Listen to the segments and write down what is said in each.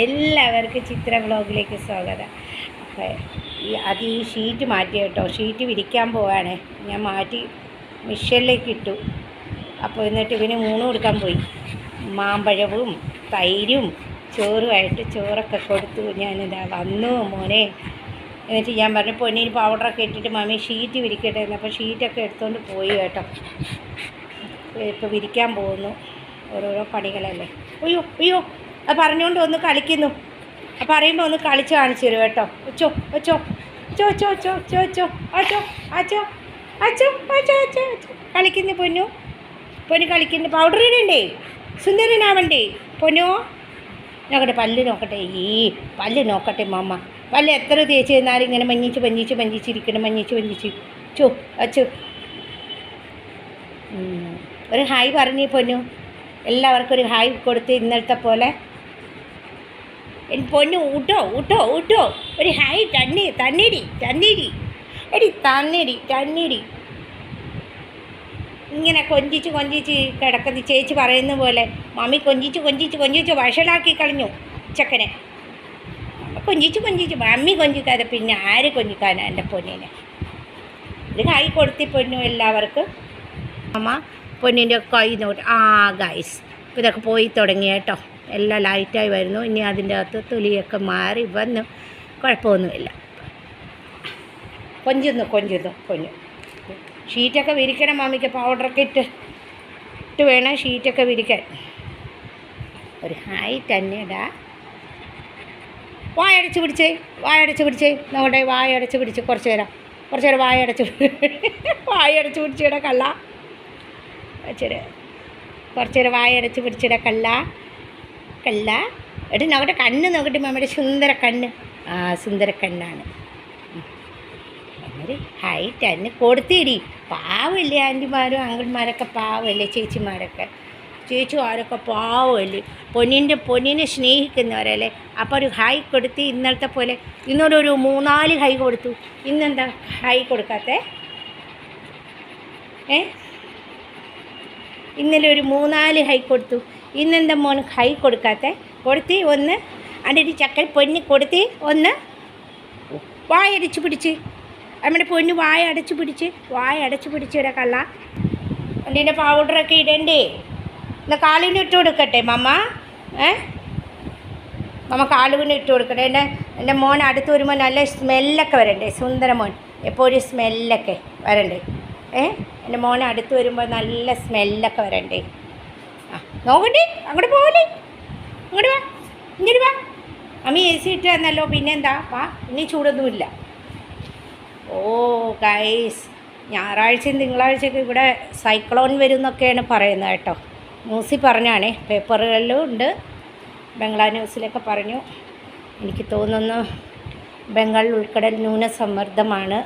എല്ലാവർക്കും ചിത്ര ബ്ലോഗിലേക്ക് സ്വാഗതം. ഈ അത് ഈ ഷീറ്റ് മാറ്റി കേട്ടോ. ഷീറ്റ് വിരിക്കാൻ പോവാണ്. ഞാൻ മാറ്റി മിഷനിലേക്ക് ഇട്ടു. അപ്പോൾ എന്നിട്ട് ഇവന് മൂന്ന് കൊടുക്കാൻ പോയി. മാമ്പഴവും തൈരും ചോറുമായിട്ട് ചോറൊക്കെ കൊടുത്തു. ഞാനിതാ വന്നു മോനെ. എന്നിട്ട് ഞാൻ പറഞ്ഞു പൊന്നിന് പൗഡറൊക്കെ ഇട്ടിട്ട് മമ്മി ഷീറ്റ് വിരിക്കട്ടെ എന്നപ്പോൾ ഷീറ്റൊക്കെ എടുത്തുകൊണ്ട് പോയി കേട്ടോ. ഇപ്പോൾ വിരിക്കാൻ പോകുന്നു. ഓരോരോ പണികളല്ലേ. അയ്യോ അയ്യോ. പറഞ്ഞുകൊണ്ട് ഒന്ന് കളിക്കുന്നു അത് പറയുമ്പോൾ ഒന്ന് കളിച്ച് കാണിച്ചു തരും കേട്ടോ ഒച്ചോ ഒച്ചോ ചോ ചോ ചോ ചോ ചോ അച്ചോ അച്ചോ അച്ചോ അച്ചോ അച്ചോ അച്ചോ കളിക്കുന്നു പൊന്നു പൊന്നു കളിക്കുന്നു പൗഡർ ഇടണ്ടേ സുന്ദരനാവണ്ടേ പൊന്നോ നോക്കട്ടെ പല്ല് നോക്കട്ടെ ഈ പല്ല് നോക്കട്ടെ മമ്മ പല്ല് എത്ര തേച്ച് തന്നാലും ഇങ്ങനെ മഞ്ഞിച്ച് മഞ്ഞിച്ച് മഞ്ഞിച്ചിരിക്കണം മഞ്ഞിച്ച് മഞ്ഞിച്ച് ചോ അച്ചു. ഒരു ഹായ് പറഞ്ഞു പൊന്നു എല്ലാവർക്കും ഒരു ഹായ് കൊടുത്ത് ഇന്നലത്തെ പോലെ എൻ പൊന്നു ഊട്ടോ ഊട്ടോ ഊട്ടോ. ഒരു ഹായ് തണ്ണി തണ്ണിടി തണ്ണിടി. എടി തന്നിടി തണ്ണിടി. ഇങ്ങനെ കൊഞ്ചിച്ച് കൊഞ്ചിച്ച് കിടക്കുന്ന ചേച്ചി പറയുന്ന പോലെ. മമ്മി കൊഞ്ചിച്ച് കൊഞ്ചിച്ച് കൊഞ്ചിച്ച് വഷളാക്കി കളഞ്ഞു ചക്കനെ കൊഞ്ചിച്ച് കൊഞ്ചിച്ച് മമ്മി കൊഞ്ചിക്കാതെ പിന്നെ ആര് കൊഞ്ചിക്കാനാ എന്റെ പൊന്നിനെ? ഒരു കൈ കൊടുത്തി പൊന്നു എല്ലാവർക്കും. അമ്മ പൊന്നിന്റെ കൈ നോട്ട് ആ ഗൈസ് ഇതൊക്കെ പോയി തുടങ്ങി കേട്ടോ എല്ലാം ലൈറ്റായി വരുന്നു. ഇനി അതിന്റെ അകത്ത് തൊലിയൊക്കെ മാറി വന്ന് കുഴപ്പമൊന്നുമില്ല. കൊഞ്ചുന്നു കൊഞ്ചുന്നു കൊഞ്ഞു ഷീറ്റൊക്കെ വിരിക്കണം മാമിക്ക് പൗഡറൊക്കെ ഇട്ട് ഇട്ട് വേണം ഷീറ്റൊക്കെ വിരിക്കാൻ. ഒരു ഹായ് തന്നെടാ വായടച്ച് പിടിച്ചേ വായടച്ച് പിടിച്ചേ. നമ്മുടെ വായടച്ച് പിടിച്ച് കുറച്ച് നേരം കുറച്ച് നേരം വായടച്ച് വായടച്ച് പിടിച്ചിട കള്ള കുറച്ചേരം കുറച്ച് നേരം വായടച്ച് പിടിച്ചിട കള്ള കല്ല എടി നോക്കട്ടെ കണ്ണ് നോക്കട്ടെ മമ്മയുടെ സുന്ദര കണ്ണ്. ആ സുന്ദര കണ്ണാണ്. ഹൈറ്റ് അന്നെ കൊടുത്തിരി പാവമല്ലേ ആന്റിമാരും അങ്കിൾമാരൊക്കെ പാവമല്ലേ ചേച്ചിമാരൊക്കെ. ചേച്ചിമാരൊക്കെ പാവമല്ലേ പൊന്നിന്റെ പൊന്നിനെ സ്നേഹിക്കുന്നവരല്ലേ. അപ്പോൾ ഒരു ഹൈ കൊടുത്ത് ഇന്നലത്തെ പോലെ ഇന്നൊരു ഒരു മൂന്നാൽ ഹൈ കൊടുത്തു. ഇന്നെന്താ ഹൈ കൊടുക്കാത്ത? ഏ? ഇന്നലെ ഒരു മൂന്നാൽ ഹൈ കൊടുത്തു. ഇന്നെന്താ മോൻ കൈ കൊടുക്കാത്ത? കൊടുത്തി ഒന്ന് അതിന്റെ ചക്കൽ പൊന്നി കൊടുത്തി ഒന്ന് വായടിച്ച് പിടിച്ച്. നമ്മുടെ പൊന്ന് വായ അടച്ച് പിടിച്ച്. വായ അടച്ച് പിടിച്ചിട കള്ള. അതിന്റെ പൗഡറൊക്കെ ഇടണ്ടേ? എന്നാൽ കാലിന് ഇട്ട് കൊടുക്കട്ടെ മമ്മ. ഏ? മമ്മ കാലുവിന് ഇട്ട് കൊടുക്കട്ടെ. എന്റെ എന്റെ മോൻ അടുത്ത് വരുമ്പോൾ നല്ല സ്മെല്ലൊക്കെ വരണ്ടേ? സുന്ദര മോൻ. എപ്പോഴും സ്മെല്ലൊക്കെ വരണ്ടേ? ഏ? എന്റെ മോൻ അടുത്ത് വരുമ്പോൾ നല്ല സ്മെല്ലൊക്കെ വരണ്ടേ? നോക്കട്ടെ അങ്ങോട്ട് പോവല്ലേ? അങ്ങോട്ട് വാ ഇങ്ങോട്ട് വാ. അമ്മ എ സി ഇട്ട് തന്നല്ലോ പിന്നെന്താ? വാ ഇനി ചൂടൊന്നുമില്ല. ഓ ഗൈസ് ഞായറാഴ്ചയും തിങ്കളാഴ്ചയൊക്കെ ഇവിടെ സൈക്ലോൺ വരും എന്നൊക്കെയാണ് പറയുന്നത് കേട്ടോ. ന്യൂസിൽ പറഞ്ഞാണേ പേപ്പറുകളിലും ഉണ്ട്. ബംഗ്ലാ ന്യൂസിലൊക്കെ പറഞ്ഞു. എനിക്ക് തോന്നുന്നു ബംഗാൾ ഉൾക്കടൽ ന്യൂനസമ്മർദ്ദമാണ്.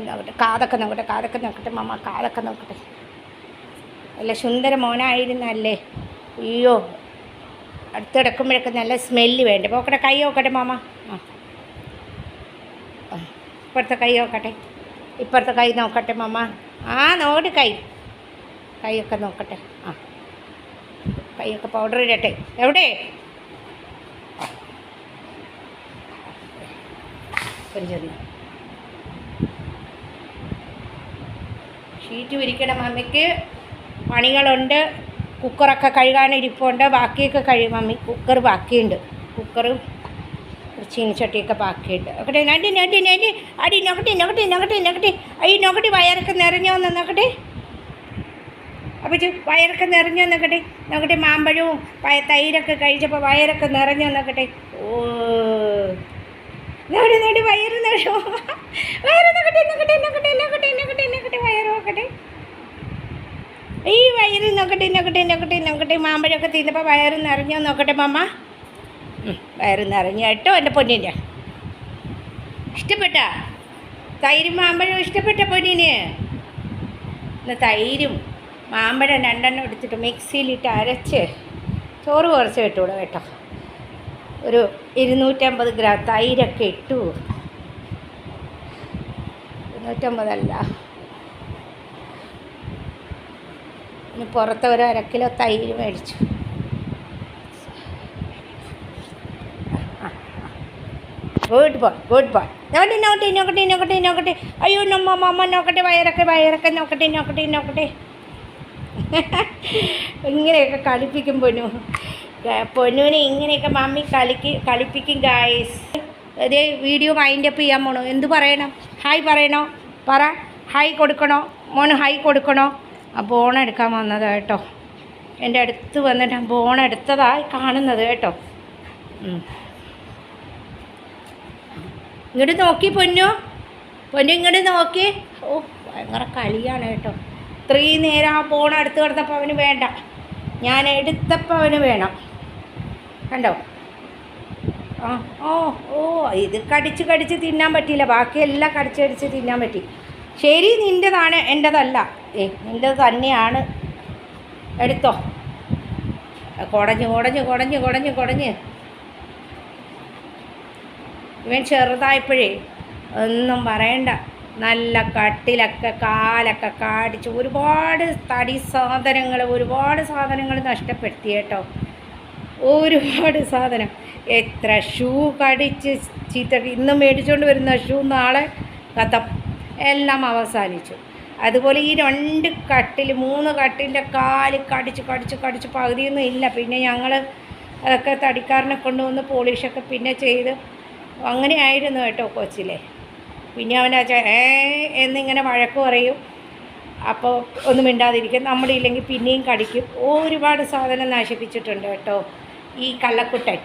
നോക്കട്ടെ കാതൊക്കെ നോക്കട്ടെ കാതൊക്കെ നോക്കട്ടെ മമ്മ കാതൊക്കെ നോക്കട്ടെ നല്ല സുന്ദര മോനായിരുന്നല്ലേ? അയ്യോ അടുത്തിടക്കുമ്പോഴൊക്കെ നല്ല സ്മെല്ല് വേണ്ടേ? പോക്കട്ടെ കൈ നോക്കട്ടെ മാമ. ആ. ആ, ഇപ്പുറത്തെ കൈ നോക്കട്ടെ. ഇപ്പുറത്തെ കൈ നോക്കട്ടെ മാമ. ആ നോട് കൈ. കൈയൊക്കെ നോക്കട്ടെ. ആ. കൈയൊക്കെ പൗഡർ ഇടട്ടെ. എവിടെ? കൊഞ്ചൊന്ന് ഷീറ്റ് വിരിക്കണം മമ്മിക്ക് പണികളുണ്ട്. കുക്കറൊക്കെ കഴുകാനിരിപ്പുണ്ട് ബാക്കിയൊക്കെ കഴിയും മമ്മി കുക്കർ ബാക്കിയുണ്ട്. കുക്കറും ചീനിച്ചട്ടിയൊക്കെ ബാക്കിയുണ്ട്. ഒക്കെ നടി നടി നടി അടി നോക്കട്ടെ നോക്കട്ടെ നോക്കട്ടെ നോക്കട്ടെ. അയ്യ നോക്കട്ടെ വയറൊക്കെ നിറഞ്ഞോ എന്ന് നോക്കട്ടെ. അപ്പോൾ വയറൊക്കെ നിറഞ്ഞോ നോക്കട്ടെ. നോക്കട്ടെ മാമ്പഴവും പയ തൈരൊക്കെ കഴിച്ചപ്പോൾ വയറൊക്കെ നിറഞ്ഞോ നോക്കട്ടെ. ഓ. നോടി നോടി വയറ് നിറഞ്ഞോ. വയറ് നോക്കട്ടെ നോക്കട്ടെ നോക്കട്ടെ നോക്കട്ടെ നോക്കട്ടെ. നോക്കട്ടെ. ഈ വയറ് നോക്കട്ടെ നോക്കട്ടെ നോക്കട്ടെ നോക്കട്ടെ. മാമ്പഴമൊക്കെ തിന്നപ്പോൾ വയറ് നിറഞ്ഞോ നോക്കട്ടെ മാമ? വയറ് നിറഞ്ഞു കേട്ടോ എന്റെ പൊന്നിന്റെ ഇഷ്ടപ്പെട്ട? തൈരും മാമ്പഴവും ഇഷ്ടപ്പെട്ട പൊന്നിന്? ഇന്ന് തൈരും മാമ്പഴം രണ്ടെണ്ണം എടുത്തിട്ട് മിക്സിയിലിട്ട് അരച്ച് ചോറ് കുറച്ച് ഇട്ടുകൂടെ കേട്ടോ. ഒരു ഇരുന്നൂറ്റമ്പത് ഗ്രാം തൈരൊക്കെ ഇട്ടു. നൂറ്റമ്പതല്ല ഇനി പുറത്ത് ഒരു അര കിലോ തൈര് മേടിച്ചു. ഗുഡ് ബോയ് ഗുഡ് ബോയ് നോക്കട്ടെ നോക്കട്ടെ നോക്കട്ടെ നോക്കട്ടെ നോക്കട്ടെ. അയ്യോ നമ്മ അമ്മ നോക്കട്ടെ വയറൊക്കെ വയറൊക്കെ നോക്കട്ടെ നോക്കട്ടെ നോക്കട്ടെ. ഇങ്ങനെയൊക്കെ കളിപ്പിക്കും പൊന്നു. പൊന്നുവിനെ ഇങ്ങനെയൊക്കെ മമ്മി കളിക്ക് കളിപ്പിക്കും ഗായ്സ് അതേ വീഡിയോ മൈൻഡ് അപ്പ് ചെയ്യാൻ പോണോ. എന്ത് പറയണം? ഹായ് പറയണോ? പറ. ഹായ് കൊടുക്കണോ? മോന് ഹായ് കൊടുക്കണോ? ആ ബോൺ എടുക്കാൻ വന്നത് കേട്ടോ. എന്റെ അടുത്ത് വന്നിട്ട് ബോൺ എടുത്തതായി കാണുന്നത് കേട്ടോ. ഇങ്ങോട്ട് നോക്കി പൊന്നു. പൊന്നു ഇങ്ങോട്ട് നോക്കി. ഓ ഭയങ്കര കളിയാണ് കേട്ടോ. ഇത്രയും നേരം ആ ഫോൺ അടുത്ത് കിടന്നപ്പോൾ അവന് വേണ്ട. ഞാൻ എടുത്തപ്പോൾ അവന് വേണം. കണ്ടോ? ആ ഓ ഓ ഇത് കടിച്ച് കടിച്ച് തിന്നാൻ പറ്റിയില്ല. ബാക്കിയെല്ലാം കടിച്ച് കടിച്ച് തിന്നാൻ പറ്റി. ശരി നിന്റെതാണ് എന്റെതല്ല ഏ നിന്റെത് തന്നെയാണ്. എടുത്തോ. കുടഞ്ഞ് കുടഞ്ഞ് കുടഞ്ഞ് കുടഞ്ഞ് കുടഞ്ഞ്. ഇവൻ ചെറുതായപ്പോഴേ ഒന്നും പറയണ്ട. നല്ല കട്ടിലൊക്കെ കാലൊക്കെ കാടിച്ച് ഒരുപാട് തടി സാധനങ്ങൾ ഒരുപാട് സാധനങ്ങൾ നഷ്ടപ്പെടുത്തി കേട്ടോ. ഒരുപാട് സാധനം. എത്ര ഷൂ കടിച്ച് ചീത്ത ഇന്ന് മേടിച്ചുകൊണ്ട് വരുന്ന ഷൂ നാളെ കഥം എല്ലാം അവസാനിച്ചു. അതുപോലെ ഈ രണ്ട് കട്ടിൽ മൂന്ന് കട്ടിന്റെ കാൽ കടിച്ച് കടിച്ച് കടിച്ച് പകുതിയൊന്നും ഇല്ല. പിന്നെ ഞങ്ങൾ അതൊക്കെ തടിക്കാരനെ കൊണ്ടുവന്ന് പോളിഷൊക്കെ പിന്നെ ചെയ്ത് അങ്ങനെ ആയിരുന്നു കേട്ടോ കൊച്ചിലെ. പിന്നെ അവൻ അച്ഛ ഏ എന്നിങ്ങനെ വഴക്ക് പറയും. അപ്പോൾ ഒന്നും മിണ്ടാതിരിക്കും. നമ്മളില്ലെങ്കിൽ പിന്നെയും കടിക്കും. ഒരുപാട് സാധനം നശിപ്പിച്ചിട്ടുണ്ട് കേട്ടോ ഈ കള്ളക്കുട്ടൻ.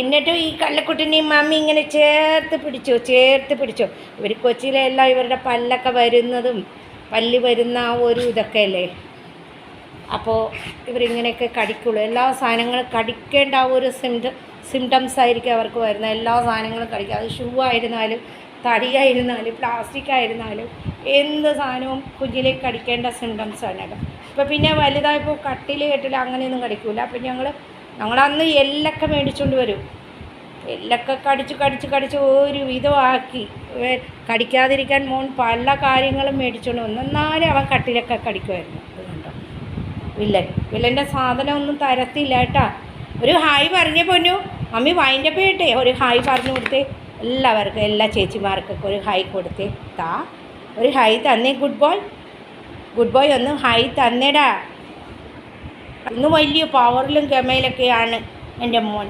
എന്നിട്ടും ഈ കള്ളക്കുട്ടിനെയും മമ്മി ഇങ്ങനെ ചേർത്ത് പിടിച്ചോ ചേർത്ത് പിടിച്ചോ. ഇവർ കൊച്ചിയിലെല്ലാം ഇവരുടെ പല്ലൊക്കെ വരുന്നതും പല്ല് വരുന്ന ആ ഒരു ഇതൊക്കെ അല്ലേ? അപ്പോൾ ഇവരിങ്ങനെയൊക്കെ കടിക്കുള്ളൂ. എല്ലാ സാധനങ്ങളും കടിക്കേണ്ട ആ ഒരു സിംറ്റ സിംറ്റംസ് ആയിരിക്കും അവർക്ക് വരുന്നത്. എല്ലാ സാധനങ്ങളും കടിക്കുക അത് ഷൂ ആയിരുന്നാലും തടിയായിരുന്നാലും പ്ലാസ്റ്റിക് ആയിരുന്നാലും എന്ത് സാധനവും കുഞ്ഞിലേക്ക് കടിക്കേണ്ട സിംറ്റംസ് ആണ്. ഇപ്പോൾ പിന്നെ വലുതായപ്പോൾ കട്ടിൽ കെട്ടിൽ അങ്ങനെയൊന്നും കടിക്കില്ല അപ്പം ഞങ്ങൾ ഞങ്ങളന്ന് എല്ലൊക്കെ മേടിച്ചുകൊണ്ട് വരും. എല്ലൊക്കെ കടിച്ച് കടിച്ച് കടിച്ച് ഒരു വിധമാക്കി കടിക്കാതിരിക്കാൻ മോൻ പല കാര്യങ്ങളും മേടിച്ചുകൊണ്ട് വന്നു. എന്നാലും അവൻ കട്ടിലൊക്കെ കടിക്കുമായിരുന്നു അതുകൊണ്ടോ കണ്ടോ? വില്ലൻ. വില്ലന്റെ സാധനം ഒന്നും തരത്തില്ല കേട്ടാ. ഒരു ഹായ് പറഞ്ഞ പൊന്നു. മമ്മി വൈൻഡപ്പ് ചെയ്യട്ടെ ഒരു ഹായ് പറഞ്ഞു കൊടുത്തേ. എല്ലാവർക്കും എല്ലാ ചേച്ചിമാർക്കൊക്കെ ഒരു ഹായ് കൊടുത്തേ. താ. ഒരു ഹായ് തന്നേ ഗുഡ് ബോയ്. ഗുഡ് ബോയ് ഒന്ന് ഹായ് തന്നേടാ. ഇന്ന് വലിയ പവറിലും ഗമയിലൊക്കെയാണ് എന്റെ മോൻ.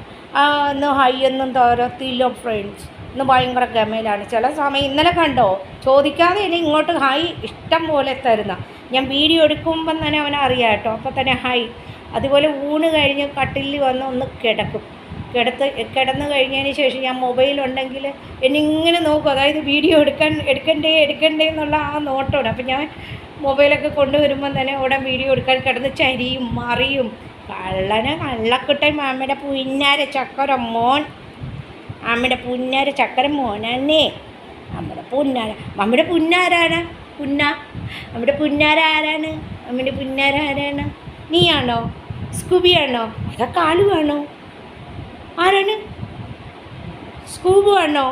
ഇന്ന് ഹൈ ഒന്നും തോരത്തില്ല ഫ്രണ്ട്സ് ഇന്ന് ഭയങ്കര ഗമയിലാണ്. ചില സമയം ഇന്നലെ കണ്ടോ? ചോദിക്കാതെ ഇനി ഇങ്ങോട്ട് ഹൈ ഇഷ്ടം പോലെ തരുന്ന. ഞാൻ വീഡിയോ എടുക്കുമ്പം തന്നെ അവനെ അറിയാം കേട്ടോ. അപ്പോൾ തന്നെ ഹൈ അതുപോലെ ഊണ് കഴിഞ്ഞ് കട്ടിലിൽ വന്ന് ഒന്ന് കിടക്കും. കിടത്ത് കിടന്ന് കഴിഞ്ഞതിന് ശേഷം ഞാൻ മൊബൈലുണ്ടെങ്കിൽ എന്നിങ്ങനെ നോക്കും. അതായത് വീഡിയോ എടുക്കാൻ എടുക്കണ്ടേ എടുക്കണ്ടേ എന്നുള്ള ആ നോട്ടമാണ് അപ്പം ഞാൻ മൊബൈലൊക്കെ കൊണ്ടുവരുമ്പം തന്നെ ഉടൻ വീഡിയോ എടുക്കാൻ കിടന്ന് ചരിയും മറിയും. കള്ളന് കള്ളക്കുട്ടൻ മാമ്മയുടെ പുന്നാര ചക്കര മോൻ. അമ്മയുടെ പുന്നാര ചക്കര മോനന്നേ. നമ്മുടെ പുന്നാര മമ്മിയുടെ പുന്നാരാണ് പുന്ന. നമ്മുടെ പുന്നാര ആരാണ്? അമ്മയുടെ പുന്നാര ആരാണ്? നീയാണോ? സ്കൂബിയാണോ? അതൊക്കെ കാലുവാണോ ആരാണ്? സ്കൂബ് വേണോ?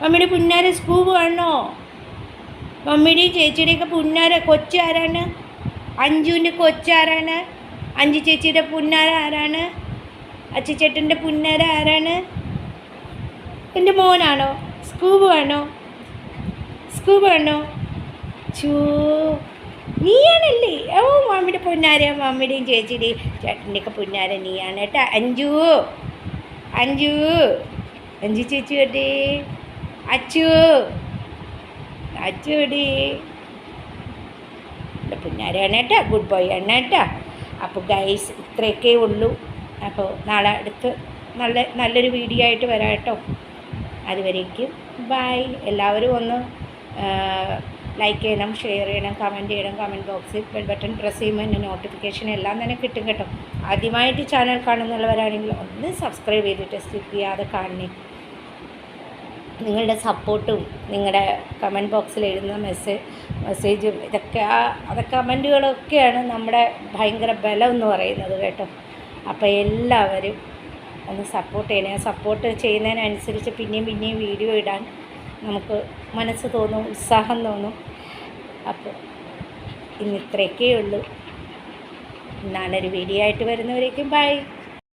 മമ്മിയുടെ പുന്നാര സ്കൂബ് വേണോ? മമ്മിയുടെയും ചേച്ചിയുടെയൊക്കെ പുന്നാര കൊച്ചാരാണ് അഞ്ജുവിന്റെ കൊച്ചാരാണ് അഞ്ചു ചേച്ചിയുടെ പുന്നാര ആരാണ്? അച്ചിച്ചേട്ടന്റെ പുന്നാര ആരാണ്? എന്റെ മോനാണോ? സ്കൂബ് വേണോ? സ്കൂബ് വേണോ? ചൂ നീയാണല്ലേ? ഓ മമ്മിയുടെ പുന്നാര മമ്മിയുടെയും ചേച്ചിയുടെയും ചേട്ടന്റെയൊക്കെ പുന്നാര നീയാണ് കേട്ടോ. അഞ്ചു അഞ്ചു അഞ്ചു ചേച്ചി കേട്ടേ അച്ചു. അച്ചു അച്ചുടി പുന്നാരാണ് കേട്ടോ ഗുഡ് ബോയ് ആണ് കേട്ടോ അപ്പോൾ ഗൈസ് ഇത്രയൊക്കെ ഉള്ളൂ. അപ്പോൾ നാളെ അടുത്ത് നല്ല നല്ലൊരു വീഡിയോ ആയിട്ട് വരാം കേട്ടോ. അതുവരേക്കും ബൈ എല്ലാവരും ഒന്ന് ലൈക്ക് ചെയ്യണം ഷെയർ ചെയ്യണം കമന്റ് ചെയ്യണം കമന്റ് ബോക്സിൽ ബെൽ ബട്ടൺ പ്രസ് ചെയ്യുമ്പോൾ എന്റെ നോട്ടിഫിക്കേഷൻ എല്ലാം തന്നെ കിട്ടും കേട്ടോ. ആദ്യമായിട്ട് ചാനൽ കാണുന്നുള്ളവരാണെങ്കിൽ ഒന്ന് സബ്സ്ക്രൈബ് ചെയ്തിട്ട് സ്കിപ്പ് ചെയ്യാതെ കാണണേ. നിങ്ങളുടെ സപ്പോർട്ടും നിങ്ങളുടെ കമന്റ് ബോക്സിൽ എഴുതുന്ന മെസ്സേജ് മെസ്സേജും ഇതൊക്കെ ആ അതൊക്കെ കമന്റുകളൊക്കെയാണ് നമ്മുടെ ഭയങ്കര ബലം എന്ന് പറയുന്നത് കേട്ടോ. അപ്പോൾ എല്ലാവരും ഒന്ന് സപ്പോർട്ട് ചെയ്യണേ. സപ്പോർട്ട് ചെയ്യുന്നതിനനുസരിച്ച് പിന്നെയും പിന്നെയും വീഡിയോ ഇടാൻ നമുക്ക് മനസ്സ് തോന്നും ഉത്സാഹം തോന്നും. അപ്പോൾ ഇന്ന് ഇത്രയൊക്കെ ഉള്ളൂ. നാളെ വീഡിയോ ആയിട്ട് വരുന്നവരേക്കും ബൈ